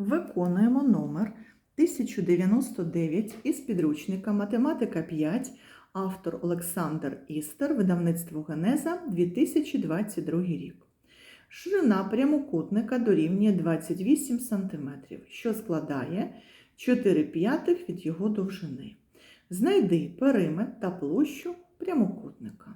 Виконуємо номер 1099 із підручника Математика 5, автор Олександр Істер, видавництво Генеза 2022 рік. Ширина прямокутника дорівнює 28 см, що складає 4 п'ятих від його довжини. Знайди периметр та площу прямокутника.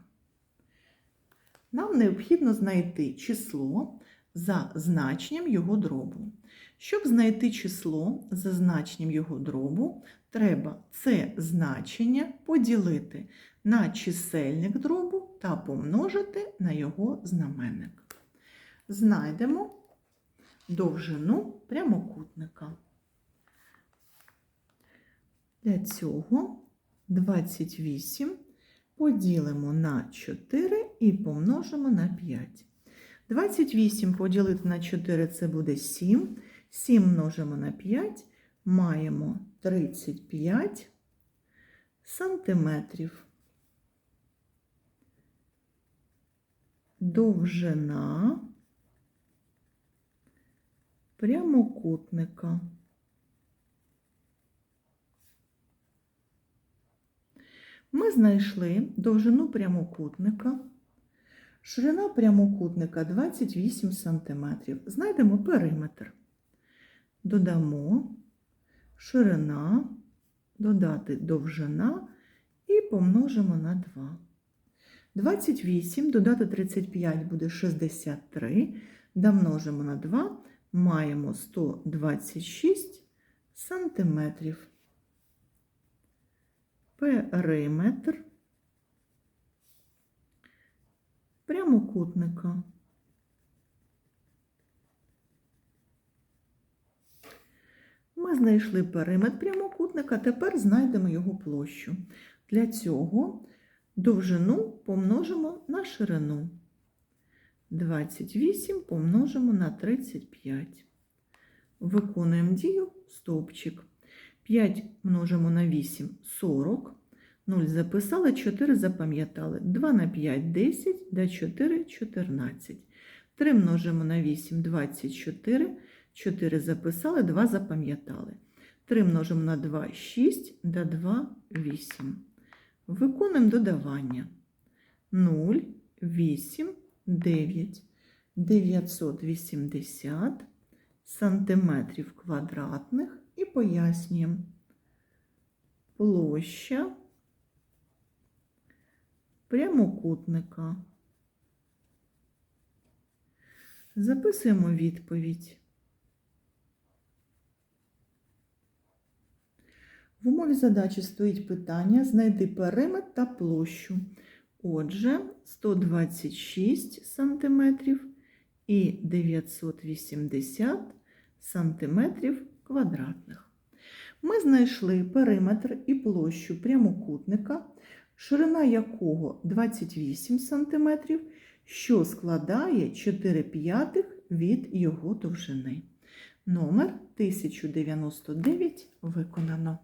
Нам необхідно знайти число за значенням його дробу. Щоб знайти число за значенням його дробу, треба це значення поділити на чисельник дробу та помножити на його знаменник. Знайдемо довжину прямокутника. Для цього 28 поділимо на 4 і помножимо на 5. 28 поділити на 4 це буде 7. 7 множимо на 5, маємо 35 сантиметрів. Довжина прямокутника. Ми знайшли довжину прямокутника. Ширина прямокутника 28 см. Знайдемо периметр. Додамо ширина, додати довжина і помножимо на 2. 28 додати 35 буде 63. Домножимо на 2, маємо 126 сантиметрів. Периметр прямокутника. Ми знайшли периметр прямокутника, тепер знайдемо його площу. Для цього довжину помножимо на ширину. 28 помножимо на 35. Виконуємо дію стовпчик. 5 множимо на 8 40. 0 записали, 4 запам'ятали. 2 на 5 10, да 4 14. 3 множимо на 8 24. 4 записали, 2 запам'ятали. 3 множимо на 2 6, да 2 8. Виконуємо додавання. 0, 8, 9, 980 сантиметрів квадратних і пояснюємо. Площа прямокутника. Записуємо відповідь. В умові задачі стоїть питання знайди периметр та площу. Отже, 126 см і 980 см квадратних. Ми знайшли периметр і площу прямокутника, ширина якого 28 см, що складає 4 п'ятих від його довжини. Номер 1099 виконано.